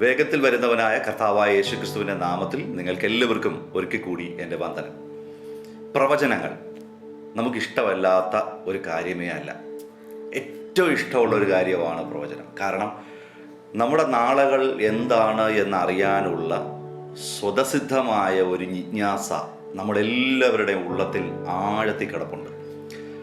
വേഗത്തിൽ വരുന്നവനായ കർത്താവായ യേശുക്രിസ്തുവിന്റെ നാമത്തിൽ നിങ്ങൾക്ക് എല്ലാവർക്കും ഒരിക്കൽ കൂടി എന്റെ വന്ദനം. പ്രവചനങ്ങൾ നമുക്കിഷ്ടമല്ലാത്ത ഒരു കാര്യമേ അല്ല. ഏറ്റവും ഇഷ്ടമുള്ള ഒരു കാര്യമാണ് പ്രവചനം. കാരണം നമ്മുടെ നാളുകൾ എന്താണ് എന്നറിയാനുള്ള സ്വതസിദ്ധമായ ഒരു ജിജ്ഞാസ നമ്മളെല്ലാവരുടെയും ഉള്ളത്തിൽ ആഴത്തിൽ കിടപ്പുണ്ട്.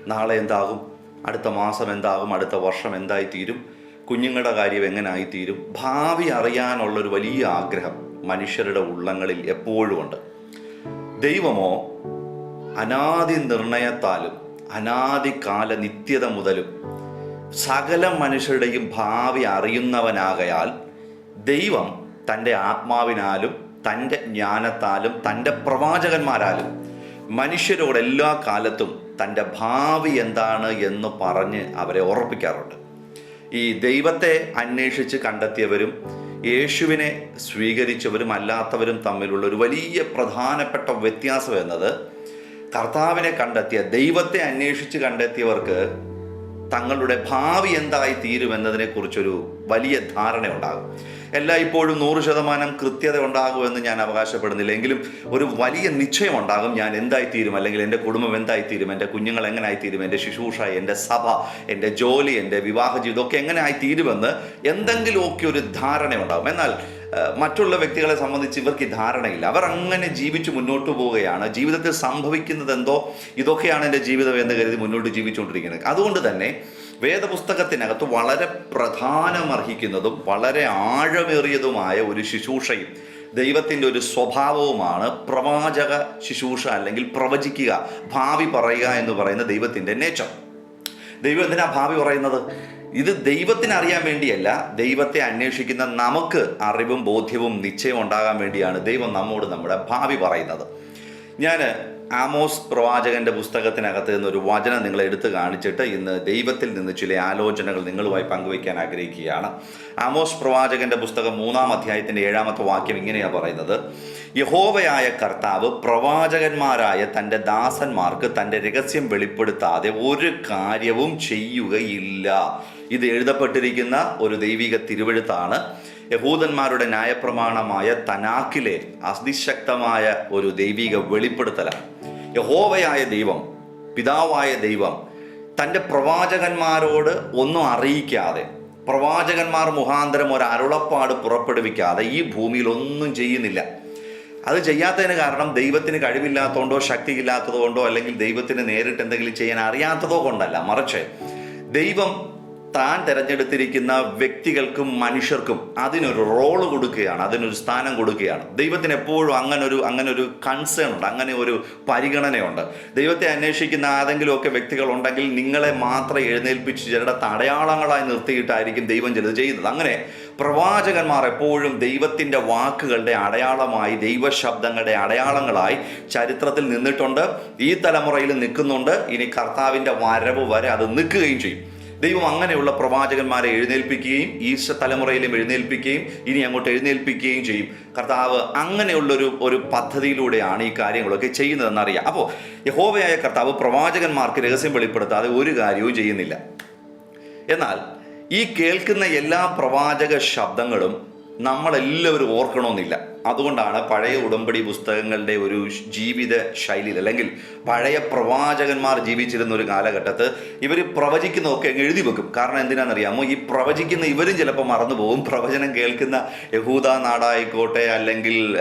നാളെ എന്താകും? അടുത്ത മാസം എന്താകും? അടുത്ത വർഷം എന്തായിത്തീരും? കുഞ്ഞുങ്ങളുടെ കാര്യം എങ്ങനെ ആയിത്തീരും ഭാവി അറിയാനുള്ളൊരു വലിയ ആഗ്രഹം മനുഷ്യരുടെ ഉള്ളങ്ങളിൽ എപ്പോഴും ഉണ്ട്. ദൈവമോ അനാദി നിർണയത്താലും അനാദികാല നിത്യത മുതലും സകല മനുഷ്യരുടെയും ഭാവി അറിയുന്നവനാകയാൽ ദൈവം തന്റെ ആത്മാവിനാലും തന്റെ ജ്ഞാനത്താലും തന്റെ പ്രവാചകന്മാരാലും മനുഷ്യരോട് എല്ലാ കാലത്തും തന്റെ ഭാവി എന്താണ് എന്ന് പറഞ്ഞ് അവരെ ഉറപ്പിക്കാറുണ്ട് ഈ ദൈവത്തെ അന്വേഷിച്ച് കണ്ടെത്തിയവരും യേശുവിനെ സ്വീകരിച്ചവരും അല്ലാത്തവരും തമ്മിലുള്ള ഒരു വലിയ പ്രധാനപ്പെട്ട വ്യത്യാസം എന്നത് കർത്താവിനെ കണ്ടെത്തിയ ദൈവത്തെ അന്വേഷിച്ച് കണ്ടെത്തിയവർക്ക് തങ്ങളുടെ ഭാവി എന്തായി തീരുമെന്നതിനെ കുറിച്ചൊരു വലിയ ധാരണ ഉണ്ടാകും എല്ലാം ഇപ്പോഴും നൂറ് ശതമാനം കൃത്യത ഉണ്ടാകുമെന്ന് ഞാൻ അവകാശപ്പെടുന്നില്ല. എങ്കിലും ഒരു വലിയ നിശ്ചയം ഉണ്ടാകും. ഞാൻ എന്തായിത്തീരും? അല്ലെങ്കിൽ എന്റെ കുടുംബം എന്തായിത്തീരും? എന്റെ കുഞ്ഞുങ്ങൾ എങ്ങനെ ആയിത്തീരും എന്റെ ശുശ്രൂഷ എന്റെ സഭ എന്റെ ജോലി എന്റെ വിവാഹ ജീവിതം ഒക്കെ എങ്ങനെ ആയിത്തീരുമെന്ന് എന്തെങ്കിലുമൊക്കെ ഒരു ധാരണ ഉണ്ടാകും. എന്നാൽ മറ്റുള്ള വ്യക്തികളെ സംബന്ധിച്ച് ഇവർക്ക് ധാരണയില്ല. അവർ അങ്ങനെ ജീവിച്ച് മുന്നോട്ട് പോവുകയാണ്. ജീവിതത്തിൽ സംഭവിക്കുന്നത് എന്തോ ഇതൊക്കെയാണ് എന്റെ ജീവിതം എന്ന് കരുതി മുന്നോട്ട് ജീവിച്ചുകൊണ്ടിരിക്കുന്നത്. അതുകൊണ്ട് തന്നെ വേദപുസ്തകത്തിനകത്ത് വളരെ പ്രധാനമർഹിക്കുന്നതും വളരെ ആഴമേറിയതുമായ ഒരു ശുശ്രൂഷയും ദൈവത്തിന്റെ ഒരു സ്വഭാവവുമാണ് പ്രവാചക ശുശ്രൂഷ അല്ലെങ്കിൽ പ്രവചിക്കുക ഭാവി പറയുക എന്ന് പറയുന്ന ദൈവത്തിന്റെ നേച്ചർ ദൈവം എന്തിനാ ഭാവി പറയുന്നത്? ഇത് ദൈവത്തിന് അറിയാൻ വേണ്ടിയല്ല ദൈവത്തെ അന്വേഷിക്കുന്ന നമുക്ക് അറിവും ബോധ്യവും നിശ്ചയം ഉണ്ടാകാൻ വേണ്ടിയാണ് ദൈവം നമ്മോട് നമ്മുടെ ഭാവി പറയുന്നത്. ഞാൻ ആമോസ് പ്രവാചകന്റെ പുസ്തകത്തിനകത്ത് നിന്ന് ഒരു വചനം നിങ്ങൾ എടുത്തു കാണിച്ചിട്ട് ഇന്ന് ദൈവത്തിൽ നിന്ന് ചില ആലോചനകൾ നിങ്ങളുമായി പങ്കുവയ്ക്കാൻ ആഗ്രഹിക്കുകയാണ്. ആമോസ് പ്രവാചകന്റെ പുസ്തകം മൂന്നാം അധ്യായത്തിന്റെ ഏഴാമത്തെ വാക്യം ഇങ്ങനെയാണ് പറയുന്നത്. യഹോവയായ കർത്താവ് പ്രവാചകന്മാരായ തന്റെ ദാസന്മാർക്ക് തന്റെ രഹസ്യം വെളിപ്പെടുത്താതെ ഒരു കാര്യവും ചെയ്യുകയില്ല. ഇത് എഴുതപ്പെട്ടിരിക്കുന്ന ഒരു ദൈവിക തിരുവഴുത്താണ്. യഹൂദന്മാരുടെ ന്യായപ്രമാണമായ തനാക്കിലെ അതിശക്തമായ ഒരു ദൈവിക വെളിപ്പെടുത്തലാണ്. യഹോവയായ ദൈവം പിതാവായ ദൈവം തന്റെ പ്രവാചകന്മാരോട് ഒന്നും അറിയിക്കാതെ പ്രവാചകന്മാർ മുഖാന്തരം ഒരു അരുളപ്പാട് പുറപ്പെടുവിക്കാതെ ഈ ഭൂമിയിൽ ഒന്നും ചെയ്യുന്നില്ല. അത് ചെയ്യാത്തതിന് കാരണം ദൈവത്തിന് കഴിവില്ലാത്തതുകൊണ്ടോ ശക്തിയില്ലാത്തതുകൊണ്ടോ അല്ലെങ്കിൽ ദൈവത്തിന് നേരിട്ട് എന്തെങ്കിലും ചെയ്യാൻ അറിയാത്തതോ കൊണ്ടല്ല. മറിച്ച് ദൈവം താൻ തിരഞ്ഞെടുത്തിരിക്കുന്ന വ്യക്തികൾക്കും മനുഷ്യർക്കും അതിനൊരു റോൾ കൊടുക്കുകയാണ് അതിനൊരു സ്ഥാനം കൊടുക്കുകയാണ്. ദൈവത്തിന് എപ്പോഴും അങ്ങനൊരു അങ്ങനൊരു കൺസേൺ ഉണ്ട് അങ്ങനെ ഒരു പരിഗണനയുണ്ട്. ദൈവത്തെ അന്വേഷിക്കുന്ന ആരെങ്കിലുമൊക്കെ വ്യക്തികൾ ഉണ്ടെങ്കിൽ നിങ്ങളെ മാത്രം എഴുന്നേൽപ്പിച്ച് ചിലരുടെ തടയാളങ്ങളായി നിർത്തിയിട്ടായിരിക്കും ദൈവം ചിലത് ചെയ്യുന്നത്. അങ്ങനെ പ്രവാചകന്മാർ എപ്പോഴും ദൈവത്തിന്റെ വാക്കുകളുടെ അടയാളമായി ദൈവശബ്ദങ്ങളുടെ അടയാളങ്ങളായി ചരിത്രത്തിൽ നിന്നിട്ടുണ്ട് ഈ തലമുറയിൽ നിൽക്കുന്നുണ്ട്. ഇനി കർത്താവിന്റെ വരവ് വരെ അത് നിൽക്കുകയും ചെയ്യും. ദൈവം അങ്ങനെയുള്ള പ്രവാചകന്മാരെ എഴുന്നേൽപ്പിക്കുകയും ഈശ്വര തലമുറയിലും എഴുന്നേൽപ്പിക്കുകയും ഇനി അങ്ങോട്ട് എഴുന്നേൽപ്പിക്കുകയും ചെയ്യും. കർത്താവ് അങ്ങനെയുള്ളൊരു ഒരു പദ്ധതിയിലൂടെയാണ് ഈ കാര്യങ്ങളൊക്കെ ചെയ്യുന്നതെന്നറിയാം. അപ്പോൾ യഹോവയായ കർത്താവ് പ്രവാചകന്മാർക്ക് രഹസ്യം വെളിപ്പെടുത്താതെ ഒരു കാര്യവും ചെയ്യുന്നില്ല. എന്നാൽ ഈ കേൾക്കുന്ന എല്ലാ പ്രവാചക ശബ്ദങ്ങളും നമ്മളെല്ലാവരും ഓർക്കണമെന്നില്ല. അതുകൊണ്ടാണ് പഴയ ഉടമ്പടി പുസ്തകങ്ങളുടെ ഒരു ജീവിത ശൈലിയിൽ അല്ലെങ്കിൽ പഴയ പ്രവാചകന്മാർ ജീവിച്ചിരുന്ന ഒരു കാലഘട്ടത്ത് ഇവർ പ്രവചിക്കുന്നതൊക്കെ അങ്ങ് എഴുതി വെക്കും. കാരണം എന്തിനാണെന്നറിയാമോ? ഈ പ്രവചിക്കുന്ന ഇവരും ചിലപ്പോൾ മറന്നു പോകും. പ്രവചനം കേൾക്കുന്ന യഹൂദ നാടായിക്കോട്ടെ അല്ലെങ്കിൽ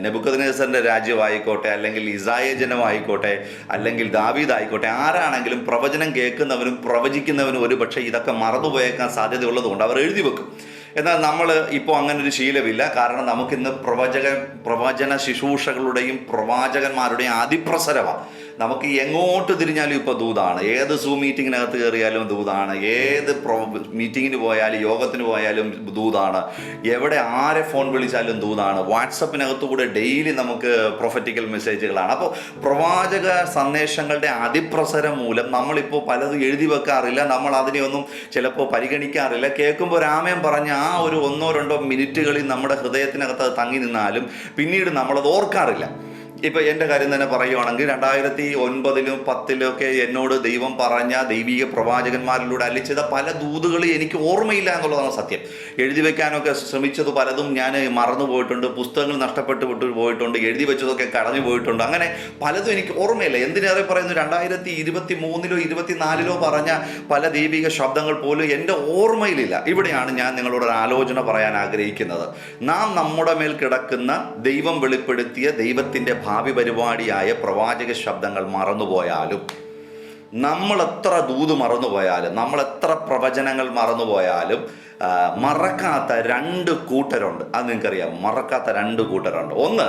നെബുക്കദിനേസറിന്റെ രാജ്യമായിക്കോട്ടെ അല്ലെങ്കിൽ ഇസായ ജനമായിക്കോട്ടെ അല്ലെങ്കിൽ ദാവീദ് ആയിക്കോട്ടെ ആരാണെങ്കിലും പ്രവചനം കേൾക്കുന്നവനും പ്രവചിക്കുന്നവനും ഒരു പക്ഷേ ഇതൊക്കെ മറന്നുപോയേക്കാൻ സാധ്യതയുള്ളതുകൊണ്ട് അവർ എഴുതി വെക്കും. എന്നാൽ നമ്മൾ ഇപ്പോൾ അങ്ങനെ ഒരു ശീലമില്ല. കാരണം നമുക്കിന്ന് പ്രവചക പ്രവചന ശുശ്രൂഷകളുടെയും പ്രവാചകന്മാരുടെയും അതിപ്രസരമാണ് നമുക്ക് എങ്ങോട്ട് തിരിഞ്ഞാലും ഇപ്പോൾ ദൂതാണ്. ഏത് സൂ മീറ്റിങ്ങിനകത്ത് കയറിയാലും ദൂതാണ്. ഏത് പ്രോ മീറ്റിങ്ങിന് പോയാലും യോഗത്തിന് പോയാലും ദൂതാണ്. എവിടെ ആരെ ഫോൺ വിളിച്ചാലും ദൂതാണ്. വാട്സപ്പിനകത്തു കൂടെ ഡെയിലി നമുക്ക് പ്രൊഫറ്റിക്കൽ മെസ്സേജുകളാണ് അപ്പോൾ പ്രവാചക സന്ദേശങ്ങളുടെ അതിപ്രസരം മൂലം നമ്മളിപ്പോൾ പലതും എഴുതി വെക്കാറില്ല. നമ്മൾ അതിനെയൊന്നും ചിലപ്പോൾ പരിഗണിക്കാറില്ല. കേൾക്കുമ്പോൾ രാമയം പറഞ്ഞ ആ ഒരു ഒന്നോ രണ്ടോ മിനിറ്റുകളിൽ നമ്മുടെ ഹൃദയത്തിനകത്ത് തങ്ങി നിന്നാലും പിന്നീട് നമ്മളത് ഓർക്കാറില്ല. ഇപ്പൊ എന്റെ കാര്യം തന്നെ പറയുവാണെങ്കിൽ രണ്ടായിരത്തി ഒൻപതിലും പത്തിലും ഒക്കെ എന്നോട് ദൈവം പറഞ്ഞ ദൈവിക പ്രവാചകന്മാരിലൂടെ അല്ലിച്ചത പല ദൂതുകൾ എനിക്ക് ഓർമ്മയില്ല എന്നുള്ളതാണ് സത്യം. എഴുതി വെക്കാനൊക്കെ ശ്രമിച്ചത് പലതും ഞാൻ മറന്നു പോയിട്ടുണ്ട്. പുസ്തകങ്ങൾ നഷ്ടപ്പെട്ടു പോയിട്ടുണ്ട്. എഴുതി വെച്ചതൊക്കെ കടഞ്ഞു പോയിട്ടുണ്ട്. അങ്ങനെ പലതും എനിക്ക് ഓർമ്മയില്ല. എന്തിനേറെ പറയുന്നു? രണ്ടായിരത്തി ഇരുപത്തി മൂന്നിലോ ഇരുപത്തിനാലിലോ പറഞ്ഞ പല ദൈവിക ശബ്ദങ്ങൾ പോലും എന്റെ ഓർമ്മയിലില്ല. ഇവിടെയാണ് ഞാൻ നിങ്ങളോട് ഒരു ആലോചന പറയാൻ ആഗ്രഹിക്കുന്നത്. നാം നമ്മുടെ മേൽ കിടക്കുന്ന ദൈവം വെളിപ്പെടുത്തിയ ദൈവത്തിന്റെ ഭാവി പരിപാടിയായ പ്രവാചക ശബ്ദങ്ങൾ മറന്നുപോയാലും നമ്മൾ എത്ര ദൂത് മറന്നുപോയാലും നമ്മൾ എത്ര പ്രവചനങ്ങൾ മറന്നുപോയാലും മറക്കാത്ത രണ്ട് കൂട്ടരുണ്ട്. അത് നിങ്ങൾക്കറിയാം മറക്കാത്ത രണ്ട് കൂട്ടരുണ്ട്. ഒന്ന്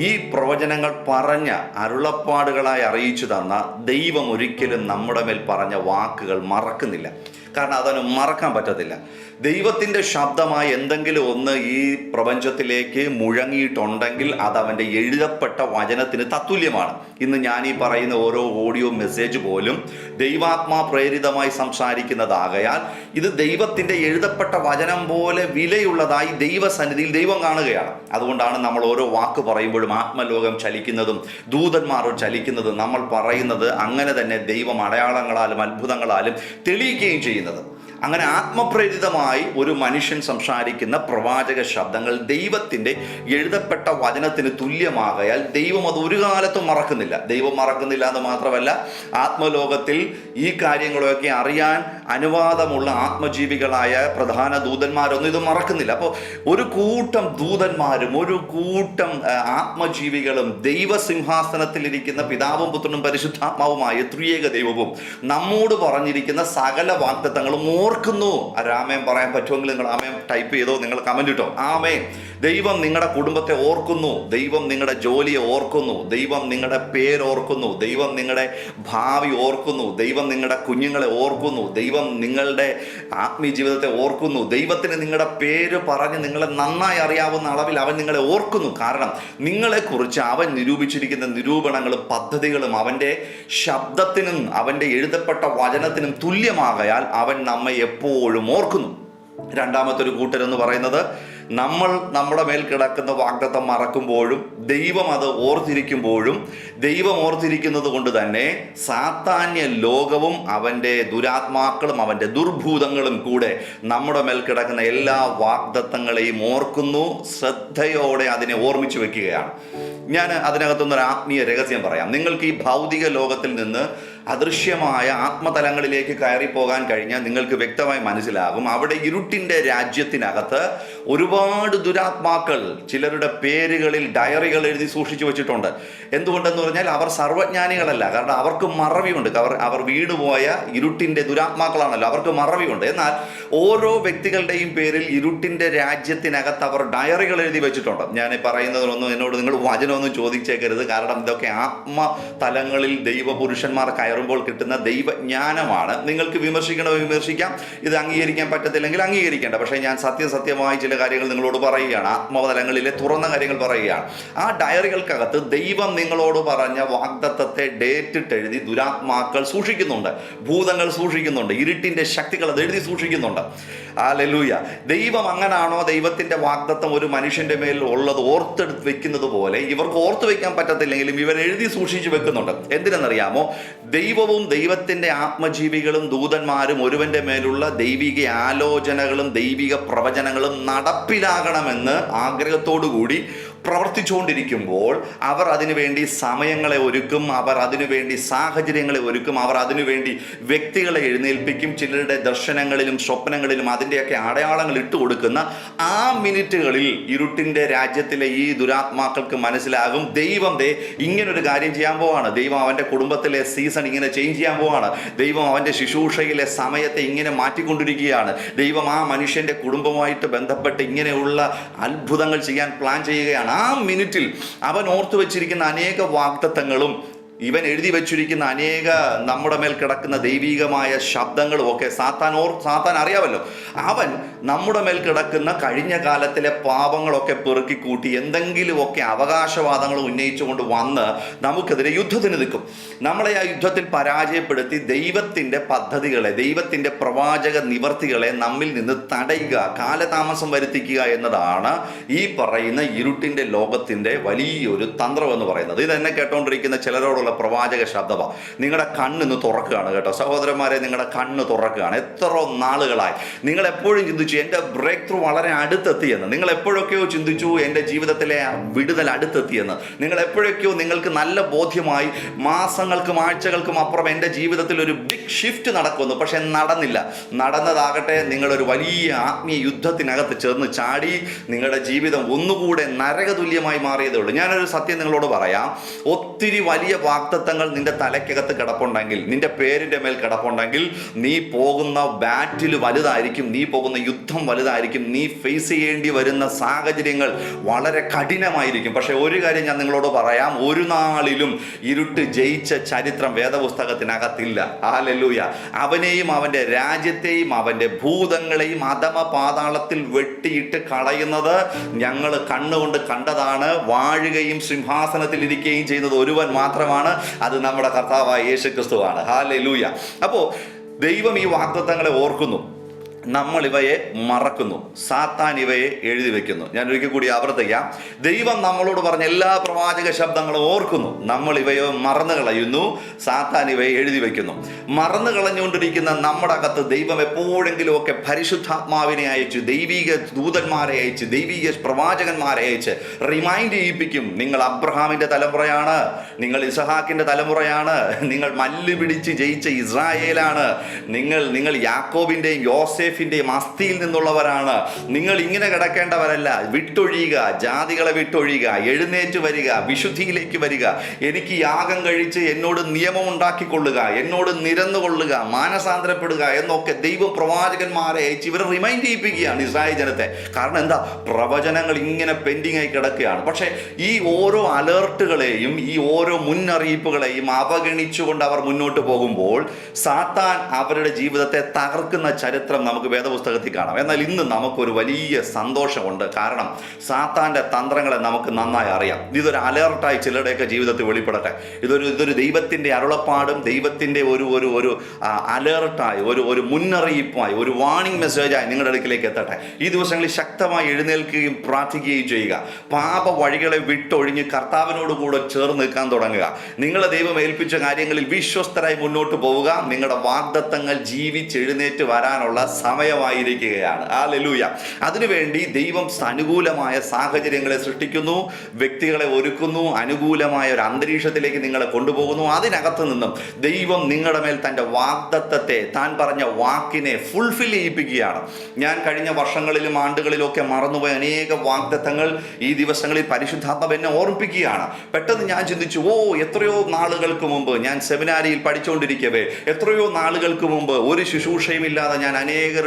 ഈ പ്രവചനങ്ങൾ പറഞ്ഞ അരുളപ്പാടുകളായി അറിയിച്ചു തന്ന ദൈവം ഒരിക്കലും നമ്മുടെ മേൽ പറഞ്ഞ വാക്കുകൾ മറക്കുന്നില്ല. കാരണം അതൊന്നും മറക്കാൻ പറ്റത്തില്ല. ദൈവത്തിന്റെ ശബ്ദമായി എന്തെങ്കിലും ഒന്ന് ഈ പ്രപഞ്ചത്തിലേക്ക് മുഴങ്ങിയിട്ടുണ്ടെങ്കിൽ അത് അവന്റെ എഴുതപ്പെട്ട വചനത്തിന് തത്തുല്യമാണ്. ഇന്ന് ഞാൻ ഈ പറയുന്ന ഓരോ ഓഡിയോ മെസ്സേജ് പോലും ദൈവാത്മാ പ്രേരിതമായി സംസാരിക്കുന്നതാകയാൽ ഇത് ദൈവത്തിന്റെ എഴുതപ്പെട്ട വചനം പോലെ വിലയുള്ളതായി ദൈവസന്നിധിയിൽ ദൈവം കാണുകയാണ്. അതുകൊണ്ടാണ് നമ്മൾ ഓരോ വാക്ക് പറയുമ്പോഴും ആത്മലോകം ചലിക്കുന്നതും ദൂതന്മാർ ചലിക്കുന്നതും നമ്മൾ പറയുന്നത് അങ്ങനെ തന്നെ ദൈവം അടയാളങ്ങളാലും അത്ഭുതങ്ങളാലും തെളിയിക്കുകയും ചെയ്യുന്നത്. yayınladım. അങ്ങനെ ആത്മപ്രേരിതമായി ഒരു മനുഷ്യൻ സംസാരിക്കുന്ന പ്രവാചക ശബ്ദങ്ങൾ ദൈവത്തിന്റെ എഴുതപ്പെട്ട വചനത്തിന് തുല്യമാകയാൽ ദൈവം അത് ഒരു കാലത്തും മറക്കുന്നില്ല. ദൈവം മറക്കുന്നില്ല എന്ന് മാത്രമല്ല ആത്മലോകത്തിൽ ഈ കാര്യങ്ങളൊക്കെ അറിയാൻ അനുവാദമുള്ള ആത്മജീവികളായ പ്രധാന ദൂതന്മാരൊന്നും ഇത് മറക്കുന്നില്ല. അപ്പോൾ ഒരു കൂട്ടം ദൂതന്മാരും ഒരു കൂട്ടം ആത്മജീവികളും ദൈവസിംഹാസനത്തിൽ ഇരിക്കുന്ന പിതാവും പുത്രനും പരിശുദ്ധാത്മാവുമായ ത്രിയേക ദൈവവും നമ്മോട് പറഞ്ഞിരിക്കുന്ന സകല വാഗ്ദത്തങ്ങളും ഓർക്കുന്നു. രാമയം പറയാൻ പറ്റുമെങ്കിൽ നിങ്ങൾ ആമയം ടൈപ്പ് ചെയ്തോ നിങ്ങൾ കമന്റ് ഇട്ടോ. ആമേ ദൈവം നിങ്ങളുടെ കുടുംബത്തെ ഓർക്കുന്നു. ദൈവം നിങ്ങളുടെ ജോലിയെ ഓർക്കുന്നു. ദൈവം നിങ്ങളുടെ പേരോർക്കുന്നു ദൈവം നിങ്ങളുടെ ഭാവി ഓർക്കുന്നു. ദൈവം നിങ്ങളുടെ കുഞ്ഞുങ്ങളെ ഓർക്കുന്നു. ദൈവം നിങ്ങളുടെ ആത്മീയ ജീവിതത്തെ ഓർക്കുന്നു. ദൈവത്തിന് നിങ്ങളുടെ പേര് പറഞ്ഞ് നിങ്ങളെ നന്നായി അറിയാവുന്ന അളവിൽ അവൻ നിങ്ങളെ ഓർക്കുന്നു. കാരണം നിങ്ങളെക്കുറിച്ച് അവൻ നിരൂപിച്ചിരിക്കുന്ന നിരൂപണങ്ങളും പദ്ധതികളും അവന്റെ ശബ്ദത്തിനും അവന്റെ എഴുതപ്പെട്ട വചനത്തിനും തുല്യമാകയാൽ അവൻ നമ്മെ എപ്പോഴും ഓർക്കുന്നു. രണ്ടാമത്തെ ഒരു കൂട്ടരെന്ന് പറയുന്നത് നമ്മൾ നമ്മുടെ മേൽ കിടക്കുന്ന വാഗ്ദത്തം മറക്കുമ്പോഴും ദൈവം അത് ഓർത്തിരിക്കുമ്പോഴും ദൈവം ഓർത്തിരിക്കുന്നത് കൊണ്ട് തന്നെ സാത്താന്യ ലോകവും അവന്റെ ദുരാത്മാക്കളും അവന്റെ ദുർഭൂതങ്ങളും കൂടെ നമ്മുടെ മേൽ കിടക്കുന്ന എല്ലാ വാഗ്ദത്തങ്ങളെയും ഓർക്കുന്നു ശ്രദ്ധയോടെ അതിനെ ഓർമ്മിച്ചു വെക്കുകയാണ്. ഞാൻ അതിനകത്തുനിന്നൊരു ആത്മീയ രഹസ്യം പറയാം. നിങ്ങൾക്ക് ഈ ഭൗതിക ലോകത്തിൽ നിന്ന് അദൃശ്യമായ ആത്മതലങ്ങളിലേക്ക് കയറി പോകാൻ കഴിഞ്ഞാൽ നിങ്ങൾക്ക് വ്യക്തമായി മനസ്സിലാകും. അവിടെ ഇരുട്ടിന്റെ രാജ്യത്തിനകത്ത് ഒരുപാട് ദുരാത്മാക്കൾ ചിലരുടെ പേരുകളിൽ ഡയറികൾ എഴുതി സൂക്ഷിച്ചു വെച്ചിട്ടുണ്ട്. എന്തുകൊണ്ടെന്ന് പറഞ്ഞാൽ അവർ സർവജ്ഞാനികളല്ല കാരണം അവർക്ക് മറവിയുണ്ട്. അവർ അവർ വീട് പോയ ഇരുട്ടിന്റെ ദുരാത്മാക്കളാണല്ലോ. അവർക്ക് മറവിയുണ്ട്. എന്നാൽ ഓരോ വ്യക്തികളുടെയും പേരിൽ ഇരുട്ടിന്റെ രാജ്യത്തിനകത്ത് അവർ ഡയറികൾ എഴുതി വെച്ചിട്ടുണ്ട്. ഞാൻ പറയുന്നതിനൊന്നും എന്നോട് നിങ്ങൾ വചനമൊന്നും ചോദിച്ചേക്കരുത്. കാരണം ഇതൊക്കെ ആത്മ തലങ്ങളിൽ ദൈവപുരുഷന്മാർ കയറുമ്പോൾ കിട്ടുന്ന ദൈവജ്ഞാനമാണ്. നിങ്ങൾക്ക് വിമർശിക്കണോ വിമർശിക്കാം. ഇത് അംഗീകരിക്കാൻ പറ്റത്തില്ലെങ്കിൽ അംഗീകരിക്കേണ്ട. പക്ഷേ ഞാൻ സത്യസത്യമായി ചില കാര്യങ്ങൾ നിങ്ങളോട് പറയുകയാണ്. ആത്മതലങ്ങളിലെ തുറന്ന കാര്യങ്ങൾ പറയുകയാണ്. ആ ഡയറികൾക്കകത്ത് ദൈവം നിങ്ങളോട് പറഞ്ഞ വാഗ്ദത്തത്തെ ഡേറ്റിട്ട് എഴുതി ദുരാത്മാക്കൾ സൂക്ഷിക്കുന്നുണ്ട്. ഭൂതങ്ങൾ സൂക്ഷിക്കുന്നുണ്ട്. ഇരുട്ടിന്റെ ശക്തികൾ അത് എഴുതി സൂക്ഷിക്കുന്നുണ്ട്. ആ ലലൂയ ദൈവം അങ്ങനാണോ ദൈവത്തിന്റെ വാഗ്ദത്തം ഒരു മനുഷ്യന്റെ മേൽ ഉള്ളത് ഓർത്തെടുത്ത് വെക്കുന്നത് പോലെ ഇവർക്ക് ഓർത്ത് വെക്കാൻ പറ്റത്തില്ലെങ്കിലും ഇവർ എഴുതി സൂക്ഷിച്ചു വെക്കുന്നുണ്ട്. എന്തിനെന്നറിയാമോ? ദൈവവും ദൈവത്തിന്റെ ആത്മജീവികളും ദൂതന്മാരും ഒരുവന്റെ മേലുള്ള ദൈവിക ആലോചനകളും ദൈവിക പ്രവചനങ്ങളും നടപ്പിലാകണമെന്ന് ആഗ്രഹത്തോടുകൂടി പ്രവർത്തിച്ചുകൊണ്ടിരിക്കുമ്പോൾ അവർ അതിനുവേണ്ടി സമയങ്ങളെ ഒരുക്കും അവർ അതിനുവേണ്ടി സാഹചര്യങ്ങളെ ഒരുക്കും അവർ അതിനുവേണ്ടി വ്യക്തികളെ എഴുന്നേൽപ്പിക്കും ചിലരുടെ ദർശനങ്ങളിലും സ്വപ്നങ്ങളിലും അതിന്റെയൊക്കെ അടയാളങ്ങൾ ഇട്ട് കൊടുക്കുന്ന ആ മിനിറ്റുകളിൽ ഇരുട്ടിന്റെ രാജ്യത്തിലെ ഈ ദുരാത്മാക്കൾക്ക് മനസ്സിലാകും ദൈവം ദേ ഇങ്ങനൊരു കാര്യം ചെയ്യാൻ പോവാണ്. ദൈവം അവന്റെ കുടുംബത്തിലെ സീസൺ ഇങ്ങനെ ചേഞ്ച് ചെയ്യാൻ പോവാണ്. ദൈവം അവന്റെ ശുശ്രൂഷയിലെ സമയത്തെ ഇങ്ങനെ മാറ്റിക്കൊണ്ടിരിക്കുകയാണ്. ദൈവം ആ മനുഷ്യന്റെ കുടുംബമായിട്ട് ബന്ധപ്പെട്ട് ഇങ്ങനെയുള്ള അത്ഭുതങ്ങൾ ചെയ്യാൻ പ്ലാൻ ചെയ്യുകയാണ്. മിനിറ്റിൽ അവൻ ഓർത്തു വെച്ചിരിക്കുന്ന അനേക വാഗ്ദത്തങ്ങളും ഇവൻ എഴുതി വെച്ചിരിക്കുന്ന അനേക നമ്മുടെ മേൽ കിടക്കുന്ന ദൈവീകമായ ശബ്ദങ്ങളും ഒക്കെ സാത്താൻ ഓർ സാത്താൻ അറിയാമല്ലോ. അവൻ നമ്മുടെ മേൽ കിടക്കുന്ന കഴിഞ്ഞ കാലത്തിലെ പാപങ്ങളൊക്കെ പെറുക്കി കൂട്ടി എന്തെങ്കിലുമൊക്കെ അവകാശവാദങ്ങൾ ഉന്നയിച്ചുകൊണ്ട് വന്ന് നമുക്കെതിരെ യുദ്ധത്തിന് നിൽക്കും. നമ്മളെ ആ യുദ്ധത്തിൽ പരാജയപ്പെടുത്തി ദൈവത്തിന്റെ പദ്ധതികളെ ദൈവത്തിന്റെ പ്രവാചക നിവർത്തികളെ നമ്മിൽ നിന്ന് തടയുക കാലതാമസം വരുത്തിക്കുക എന്നതാണ് ഈ പറയുന്ന ഇരുട്ടിന്റെ ലോകത്തിന്റെ വലിയൊരു തന്ത്രം എന്ന് പറയുന്നത്. ഇതെന്നെ കേട്ടുകൊണ്ടിരിക്കുന്ന ചിലരോടുള്ള വേണ്ടിയുള്ള പ്രവാചക ശബ്ദമാണ് നിങ്ങളുടെ കണ്ണിന്ന് തുറക്കുകയാണ് കേട്ടോ. സഹോദരന്മാരെ നിങ്ങളുടെ കണ്ണ് തുറക്കുകയാണ്. എത്ര നാളുകളായി. നിങ്ങൾ എപ്പോഴും ചിന്തിച്ചു എന്റെ ബ്രേക്ക് ത്രൂ വളരെ അടുത്തെത്തിയെന്ന്. നിങ്ങൾ എപ്പോഴൊക്കെയോ ചിന്തിച്ചു എന്റെ ജീവിതത്തിലെ വിടുതൽ അടുത്തെത്തിയെന്ന്. നിങ്ങൾ എപ്പോഴൊക്കെയോ നിങ്ങൾക്ക് നല്ല ബോധ്യമായി മാസങ്ങൾക്കും ആഴ്ചകൾക്കും അപ്പുറം എന്റെ ജീവിതത്തിൽ ഒരു ബിഗ് ഷിഫ്റ്റ് നടക്കുന്നു പക്ഷെ നടന്നില്ല. നടന്നതാകട്ടെ നിങ്ങളൊരു വലിയ ആത്മീയ യുദ്ധത്തിനകത്ത് ചേർന്ന് ചാടി നിങ്ങളുടെ ജീവിതം ഒന്നുകൂടെ നരകതുല്യമായി മാറിയതേ ഉള്ളൂ. ഞാനൊരു സത്യം നിങ്ങളോട് പറയാം. ഒത്തിരി വലിയ വാക്തത്വങ്ങൾ നിന്റെ തലയ്ക്കകത്ത് കിടപ്പുണ്ടെങ്കിൽ നിന്റെ പേരിന്റെ മേൽ കിടപ്പുണ്ടെങ്കിൽ നീ പോകുന്ന ബാറ്റിൽ വലുതായിരിക്കും നീ പോകുന്ന യുദ്ധം വലുതായിരിക്കും നീ ഫേസ് ചെയ്യേണ്ടി വരുന്ന സാഹചര്യങ്ങൾ വളരെ കഠിനമായിരിക്കും. പക്ഷെ ഒരു കാര്യം ഞാൻ നിങ്ങളോട് പറയാം ഒരു നാളിലും ഇരുട്ട് ജയിച്ച ചരിത്രം വേദപുസ്തകത്തിനകത്തില്ല. ആലല്ലൂയ അവനെയും അവന്റെ രാജ്യത്തെയും അവന്റെ ഭൂതങ്ങളെയും അധമ പാതാളത്തിൽ വെട്ടിയിട്ട് കളയുന്നത് ഞങ്ങൾ കണ്ണുകൊണ്ട് കണ്ടതാണ്. വാഴുകയും സിംഹാസനത്തിൽ ഇരിക്കുകയും ചെയ്യുന്നത് ഒരുവൻ മാത്രമാണ്. അത് നമ്മുടെ കർത്താവായ യേശു ക്രിസ്തുവാണ് ഹാലെ ലൂയ അപ്പോൾ ദൈവം ഈ വാഗ്ദത്തങ്ങളെ ഓർക്കുന്നു. നമ്മൾ ഇവയെ മറക്കുന്നു. സാത്താൻ ഇവയെ എഴുതി വെക്കുന്നു. ഞാൻ ഒരിക്കൽ കൂടി ആവർത്തിക്കാം. ദൈവം നമ്മളോട് പറഞ്ഞ എല്ലാ പ്രവാചക ശബ്ദങ്ങളും ഓർക്കുന്നു. നമ്മൾ ഇവയെ മറന്നു കളയുന്നു. സാത്താൻ ഇവയെ എഴുതി വെക്കുന്നു. മറന്നു കളഞ്ഞുകൊണ്ടിരിക്കുന്ന നമ്മുടെ അകത്ത് ദൈവം എപ്പോഴെങ്കിലും ഒക്കെ പരിശുദ്ധാത്മാവിനെ അയച്ച് ദൈവിക ദൂതന്മാരെ അയച്ച് ദൈവിക പ്രവാചകന്മാരെ അയച്ച് റിമൈൻഡ് ചെയ്യിപ്പിക്കും. നിങ്ങൾ അബ്രഹാമിന്റെ തലമുറയാണ്. നിങ്ങൾ ഇസഹാക്കിന്റെ തലമുറയാണ്. നിങ്ങൾ മല്ല് പിടിച്ച് ജയിച്ച ഇസ്രായേലാണ്. നിങ്ങൾ നിങ്ങൾ യാക്കോബിന്റെയും യോസേഫിന്റെയും അസ്ഥിയിൽ നിന്നുള്ളവരാണ്. നിങ്ങൾ ഇങ്ങനെ കിടക്കേണ്ടവരല്ല. വിട്ടൊഴിയുക ജാതികളെ വിട്ടൊഴിയുക എഴുന്നേറ്റ് വരിക വിശുദ്ധിയിലേക്ക് വരിക. എനിക്ക് യാഗം കഴിച്ച് എന്നോട് നിയമം ഉണ്ടാക്കിക്കൊള്ളുക എന്നോട് നിരന്നുകൊള്ളുക മാനസാന്തരപ്പെടുക എന്നൊക്കെ ദൈവ പ്രവാചകന്മാരെ അയച്ച് ഇവരെ റിമൈൻഡ് ചെയ്യിപ്പിക്കുകയാണ് ഇസ്രായേൽ ജനത്തെ. കാരണം എന്താ? പ്രവചനങ്ങൾ ഇങ്ങനെ പെൻഡിങ് ആയി കിടക്കുകയാണ്. പക്ഷേ ഈ ഓരോ അലേർട്ടുകളെയും ഈ ഓരോ മുന്നറിയിപ്പുകളെയും അവഗണിച്ചുകൊണ്ട് അവർ മുന്നോട്ട് പോകുമ്പോൾ സാത്താൻ അവരുടെ ജീവിതത്തെ തകർക്കുന്ന ചരിത്രം നമുക്ക് വേദപുസ്തകത്തിൽ കാണാം. എന്നാൽ ഇന്ന് നമുക്കൊരു വലിയ സന്തോഷമുണ്ട്. കാരണം സാത്താന്റെ തന്ത്രങ്ങളെ നമുക്ക് നന്നായി അറിയാം. ഇതൊരു അലേർട്ടായി ചിലരുടെയൊക്കെ ജീവിതത്തിൽ വെളിപ്പെടട്ടെ. ഇതൊരു ഇതൊരു ദൈവത്തിന്റെ അരുളപ്പാടും ദൈവത്തിന്റെ ഒരു ഒരു ഒരു അലേർട്ടായി ഒരു ഒരു മുന്നറിയിപ്പുമായി ഒരു വാണിംഗ് മെസ്സേജായി നിങ്ങളുടെ അടുക്കിലേക്ക് എത്തട്ടെ. ഈ ദിവസങ്ങളിൽ ശക്തമായി എഴുന്നേൽക്കുകയും പ്രാർത്ഥിക്കുകയും ചെയ്യുക. പാപ വഴികളെ വിട്ടൊഴിഞ്ഞ് കർത്താവിനോട് കൂടെ ചേർന്ന് നിൽക്കാൻ തുടങ്ങുക. നിങ്ങളെ ദൈവം ഏൽപ്പിച്ച കാര്യങ്ങളിൽ വിശ്വസ്തരായി മുന്നോട്ട് പോവുക. നിങ്ങളുടെ വാഗ്ദത്തങ്ങൾ ജീവിച്ചെഴുന്നേറ്റ് വരാനുള്ള സമയമായിരിക്കുകയാണ്. ആ ലലൂയ അതിനുവേണ്ടി ദൈവം അനുകൂലമായ സാഹചര്യങ്ങളെ സൃഷ്ടിക്കുന്നു വ്യക്തികളെ ഒരുക്കുന്നു അനുകൂലമായ ഒരു അന്തരീക്ഷത്തിലേക്ക് നിങ്ങളെ കൊണ്ടുപോകുന്നു. അതിനകത്ത് നിന്നും ദൈവം നിങ്ങളുടെ മേൽ തന്റെ വാഗ്ദത്തത്തെ താൻ പറഞ്ഞ വാക്കിനെ ഫുൾഫിൽ ചെയ്യിപ്പിക്കുകയാണ്. ഞാൻ കഴിഞ്ഞ വർഷങ്ങളിലും ആണ്ടുകളിലും ഒക്കെ മറന്നുപോയ അനേക വാഗ്ദത്തങ്ങൾ ഈ ദിവസങ്ങളിൽ പരിശുദ്ധാത്മ എന്നെ ഓർമ്മിപ്പിക്കുകയാണ്. പെട്ടെന്ന് ഞാൻ ചിന്തിച്ചു ഓ എത്രയോ നാളുകൾക്ക് മുമ്പ് ഞാൻ സെമിനാരിയിൽ പഠിച്ചുകൊണ്ടിരിക്കവേ എത്രയോ നാളുകൾക്ക് മുമ്പ് ഒരു ശുശ്രൂഷയും ഇല്ലാതെ ഞാൻ അനേകരുടെ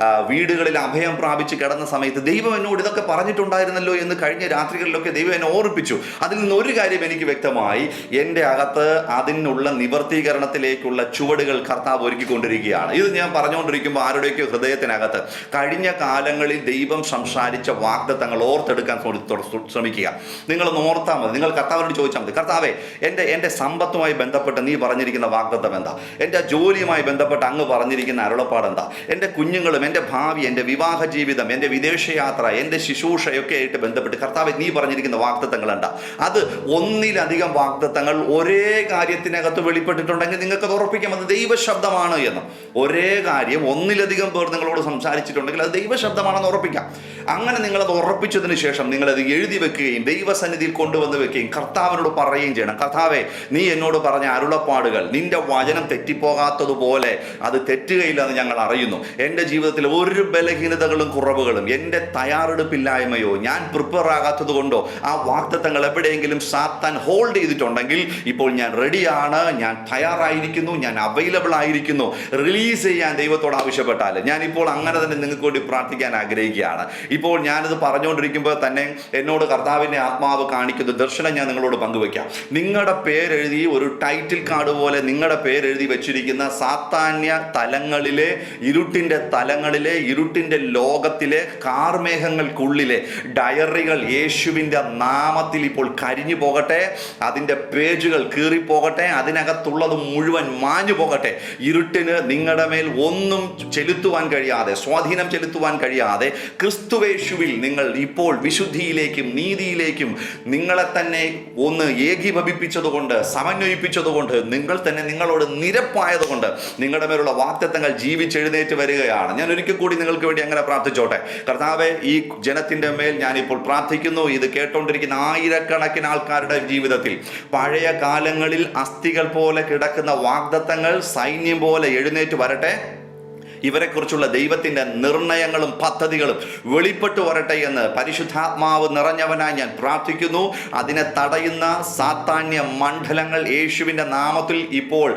ആ, വീടുകളിൽ അഭയം പ്രാപിച്ച് കിടന്ന സമയത്ത് ദൈവം എന്നോട് ഇതൊക്കെ പറഞ്ഞിട്ടുണ്ടായിരുന്നല്ലോ എന്ന് കഴിഞ്ഞ രാത്രികളിലൊക്കെ ദൈവം എന്നെ ഓർപ്പിച്ചു. അതിൽ നിന്ന് ഒരു കാര്യം എനിക്ക് വ്യക്തമായി എന്റെ അകത്ത് അതിനുള്ള നിവർത്തീകരണത്തിലേക്കുള്ള ചുവടുകൾ കർത്താവ് ഒരുക്കിക്കൊണ്ടിരിക്കുകയാണ്. ഇത് ഞാൻ പറഞ്ഞുകൊണ്ടിരിക്കുമ്പോൾ ആരുടെയൊക്കെ ഹൃദയത്തിനകത്ത് കഴിഞ്ഞ കാലങ്ങളിൽ ദൈവം സംസാരിച്ച വാഗ്ദത്തങ്ങൾ ഓർത്തെടുക്കാൻ ശ്രമി- ശ്രമിക്കുക. നിങ്ങളൊന്ന് ഓർത്താൽ മതി. നിങ്ങൾ കർത്താവിനോട് ചോദിച്ചാൽ മതി. കർത്താവേ എന്റെ എന്റെ സമ്പത്തുമായി ബന്ധപ്പെട്ട് നീ പറഞ്ഞിരിക്കുന്ന വാഗ്ദത്തം എന്താ? എന്റെ ജോലിയുമായി ബന്ധപ്പെട്ട് അങ്ങ് പറഞ്ഞിരിക്കുന്ന അരുളപ്പാട് എന്താ? എന്റെ കുഞ്ഞുങ്ങളും എന്റെ ഭാവി എന്റെ വിവാഹ ജീവിതം എന്റെ വിദേശയാത്ര എന്റെ ശുശ്രൂഷയൊക്കെ ആയിട്ട് ബന്ധപ്പെട്ട് കർത്താവ് നീ പറഞ്ഞിരിക്കുന്ന വാഗ്ദത്തങ്ങൾ എന്താ? അത് ഒന്നിലധികം വാഗ്ദത്തങ്ങൾ ഒരേ കാര്യത്തിനകത്ത് വെളിപ്പെട്ടിട്ടുണ്ടെങ്കിൽ നിങ്ങൾക്ക് അത് ഉറപ്പിക്കാം അത് ദൈവശബ്ദമാണ് എന്ന്. ഒരേ കാര്യം ഒന്നിലധികം പേർ നിങ്ങളോട് സംസാരിച്ചിട്ടുണ്ടെങ്കിൽ അത് ദൈവശബ്ദമാണെന്ന് ഉറപ്പിക്കാം. അങ്ങനെ നിങ്ങളത് ഉറപ്പിച്ചതിന് ശേഷം നിങ്ങളത് എഴുതി വെക്കുകയും ദൈവസന്നിധിയിൽ കൊണ്ടുവന്ന് വെക്കുകയും കർത്താവിനോട് പറയുകയും ചെയ്യണം. കർത്താവെ നീ എന്നോട് പറഞ്ഞ അരുളപ്പാടുകൾ നിന്റെ വചനം തെറ്റിപ്പോകാത്തതുപോലെ അത് തെറ്റുകയില്ലെന്ന് ഞങ്ങൾ അറിയുന്നു. എന്റെ ജീവിതത്തിൽ ഒരു ബലഹീനതകളും കുറവുകളും എന്റെ തയ്യാറെടുപ്പില്ലായ്മയോ ഞാൻ പ്രിപ്പയർ ആകാത്തത് കൊണ്ടോ ആ വാക്തത്വങ്ങൾ എവിടെയെങ്കിലും സാത്താൻ ഹോൾഡ് ചെയ്തിട്ടുണ്ടെങ്കിൽ ഇപ്പോൾ ഞാൻ റെഡിയാണ് ഞാൻ തയ്യാറായിരിക്കുന്നു ഞാൻ അവൈലബിൾ ആയിരിക്കുന്നു. റിലീസ് ചെയ്യാൻ ദൈവത്തോട് ആവശ്യപ്പെട്ടാൽ ഞാൻ ഇപ്പോൾ അങ്ങനെ തന്നെ നിങ്ങൾക്ക് വേണ്ടി പ്രാർത്ഥിക്കാൻ ആഗ്രഹിക്കുകയാണ്. ഇപ്പോൾ ഞാനിത് പറഞ്ഞുകൊണ്ടിരിക്കുമ്പോൾ തന്നെ എന്നോട് കർത്താവിന്റെ ആത്മാവ് കാണിക്കുന്ന ദർശനം ഞാൻ നിങ്ങളോട് പങ്കുവെക്കാം നിങ്ങളുടെ പേരെഴുതി ഒരു ടൈറ്റിൽ കാർഡ് പോലെ നിങ്ങളുടെ പേരെഴുതി വെച്ചിരിക്കുന്ന സാത്താന്യ തലങ്ങളിലെ ഇരുട്ടിന്റെ ഇരുട്ടിന്റെ തലങ്ങളിലെ ഇരുട്ടിന്റെ ലോകത്തിലെ കാർമേഘങ്ങൾക്കുള്ളിലെ ഡയറികൾ യേശുവിന്റെ നാമത്തിൽ ഇപ്പോൾ കരിഞ്ഞു പോകട്ടെ അതിന്റെ പേജുകൾ കീറിപ്പോകട്ടെ അതിനകത്തുള്ളത് മുഴുവൻ മാഞ്ഞു പോകട്ടെ. ഇരുട്ടിന് നിങ്ങളുടെ മേൽ ഒന്നും ചെലുത്തുവാൻ കഴിയാതെ സ്വാധീനം ചെലുത്തുവാൻ കഴിയാതെ ക്രിസ്തുവേശുവിൽ നിങ്ങൾ ഇപ്പോൾ വിശുദ്ധിയിലേക്കും നീതിയിലേക്കും നിങ്ങളെ തന്നെ ഒന്ന് ഏകീഭവിപ്പിച്ചതുകൊണ്ട് സമന്വയിപ്പിച്ചതുകൊണ്ട് നിങ്ങൾ തന്നെ നിങ്ങളോട് നിരപ്പായതുകൊണ്ട് നിങ്ങളുടെ മേലുള്ള വാക്തത്വങ്ങൾ ജീവിച്ചെഴുന്നേറ്റ് വരികയാണ് ഞാൻ ഒരിക്കൽ കൂടി നിങ്ങൾക്ക് വേണ്ടി അങ്ങനെ പ്രാർത്ഥിച്ചോട്ടെ. കർത്താവെ ഈ ജനത്തിന്റെ മേൽ ഞാനിപ്പോൾ പ്രാർത്ഥിക്കുന്നു. ഇത് കേട്ടോണ്ടിരിക്കുന്ന ആയിരക്കണക്കിന് ആൾക്കാരുടെ ജീവിതത്തിൽ. പഴയ കാലങ്ങളിൽ അസ്ഥികൾ പോലെ കിടക്കുന്ന വാഗ്ദത്തങ്ങൾ സൈന്യം പോലെ എഴുന്നേറ്റ് വരട്ടെ. ഇവരെക്കുറിച്ചുള്ള ദൈവത്തിന്റെ നിർണയങ്ങളും പദ്ധതികളും വെളിപ്പെട്ടു വരട്ടെ എന്ന് പരിശുദ്ധാത്മാവ് നിറഞ്ഞവനായി ഞാൻ പ്രാർത്ഥിക്കുന്നു. അതിനെ തടയുന്ന സാത്താന്യ മണ്ഡലങ്ങൾ യേശുവിന്റെ നാമത്തിൽ ഇപ്പോൾ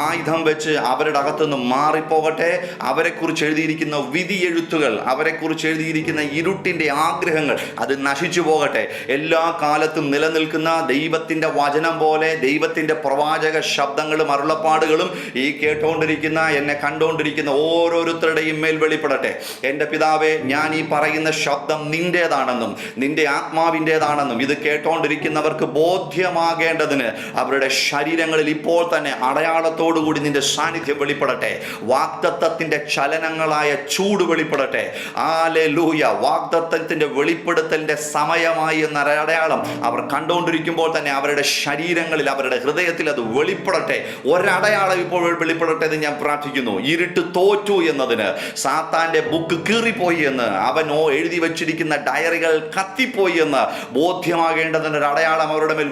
ആയുധം വെച്ച് അവരുടെ അകത്തുനിന്ന് മാറിപ്പോകട്ടെ. അവരെക്കുറിച്ച് എഴുതിയിരിക്കുന്ന വിധി എഴുത്തുകൾ അവരെക്കുറിച്ച് എഴുതിയിരിക്കുന്ന ഇരുട്ടിന്റെ ആഗ്രഹങ്ങൾ അത് നശിച്ചു പോകട്ടെ. എല്ലാ കാലത്തും നിലനിൽക്കുന്ന ദൈവത്തിന്റെ വചനം പോലെ ദൈവത്തിന്റെ പ്രവാചക ശബ്ദങ്ങളും അരുളപ്പാടുകളും ഈ കേട്ടുകൊണ്ടിരിക്കുന്ന എന്നെ കണ്ടുകൊണ്ടിരിക്കുന്ന ഓരോരുത്തരുടെയും മേൽ വെളിപ്പെടട്ടെ. എന്റെ പിതാവെ ഞാൻ ഈ പറയുന്ന ശബ്ദം നിന്റെതാണെന്നും നിന്റെ ആത്മാവിന്റെതാണെന്നും ഇത് കേട്ടോണ്ടിരിക്കുന്നവർക്ക് ബോധ്യമാകേണ്ടതിന് അവരുടെ ശരീരങ്ങളിൽ ഇപ്പോൾ തന്നെ അടയാളത്തോടുകൂടി നിന്റെ സാന്നിധ്യം വെളിപ്പെടട്ടെ. വാഗ്ദത്തത്തിന്റെ ചലനങ്ങളായ ചൂട് വെളിപ്പെടട്ടെ. ആലെ ലൂയ വാഗ്ദത്തത്തിന്റെ വെളിപ്പെടുത്തലിന്റെ സമയമായി എന്ന അടയാളം അവർ കണ്ടുകൊണ്ടിരിക്കുമ്പോൾ തന്നെ അവരുടെ ശരീരങ്ങളിൽ അവരുടെ ഹൃദയത്തിൽ അത് വെളിപ്പെടട്ടെ. ഒരടയാളം ഇപ്പോൾ വെളിപ്പെടട്ടെ എന്ന് ഞാൻ പ്രാർത്ഥിക്കുന്നു. ഇരുട്ട് തോറ്റു എന്നതിന് സാത്താന്റെ ബുക്ക് കീറിപ്പോയി എന്ന് അവനോ എഴുതി വച്ചിരിക്കുന്ന ഡയറികൾ കത്തിപ്പോയി എന്ന് ബോധ്യമാകേണ്ടതിന് ഒരു അടയാളം അവരുടെ മേൽ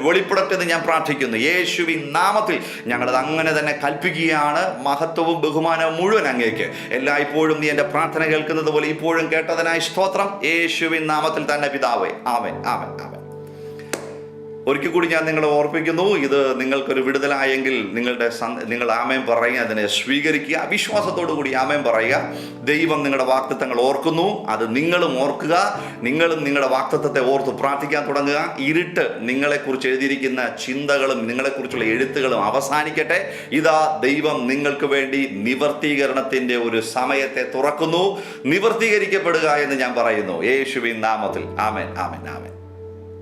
എന്ന് ഞാൻ പ്രാർത്ഥിക്കുന്നു. യേശുവിൻ നാമത്തിൽ ഞങ്ങളത് അങ്ങനെ തന്നെ കൽപ്പിക്കുകയാണ്. മഹത്വവും ബഹുമാനവും മുഴുവൻ അങ്ങേക്ക്. എല്ലായ്പ്പോഴും നീ എന്റെ പ്രാർത്ഥന കേൾക്കുന്നത് പോലെ ഇപ്പോഴും കേട്ടതിനായി സ്തോത്രം. യേശുവിൻ നാമത്തിൽ തന്നെ പിതാവേ. ആമൻ ആമൻ ആമൻ. ഒരിക്കൽ കൂടി ഞാൻ നിങ്ങളെ ഓർപ്പിക്കുന്നു ഇത് നിങ്ങൾക്കൊരു വിടുതലായെങ്കിൽ നിങ്ങളുടെ നിങ്ങൾ ആമയം പറയുക അതിനെ സ്വീകരിക്കുക വിശ്വാസത്തോടു കൂടി ആമയം പറയുക. ദൈവം നിങ്ങളുടെ വാക്തത്വങ്ങൾ ഓർക്കുന്നു അത് നിങ്ങളും ഓർക്കുക നിങ്ങളും നിങ്ങളുടെ വാക്തത്വത്തെ ഓർത്ത് പ്രാർത്ഥിക്കാൻ തുടങ്ങുക. ഇരുട്ട് നിങ്ങളെക്കുറിച്ച് എഴുതിയിരിക്കുന്ന ചിന്തകളും നിങ്ങളെക്കുറിച്ചുള്ള എഴുത്തുകളും അവസാനിക്കട്ടെ. ഇതാ ദൈവം നിങ്ങൾക്ക് വേണ്ടി നിവർത്തീകരണത്തിന്റെ ഒരു സമയത്തെ തുറക്കുന്നു. നിവർത്തീകരിക്കപ്പെടുക എന്ന് ഞാൻ പറയുന്നു. യേശുവിൻ നാമത്തിൽ. ആമേൻ ആമേൻ ആമൻ.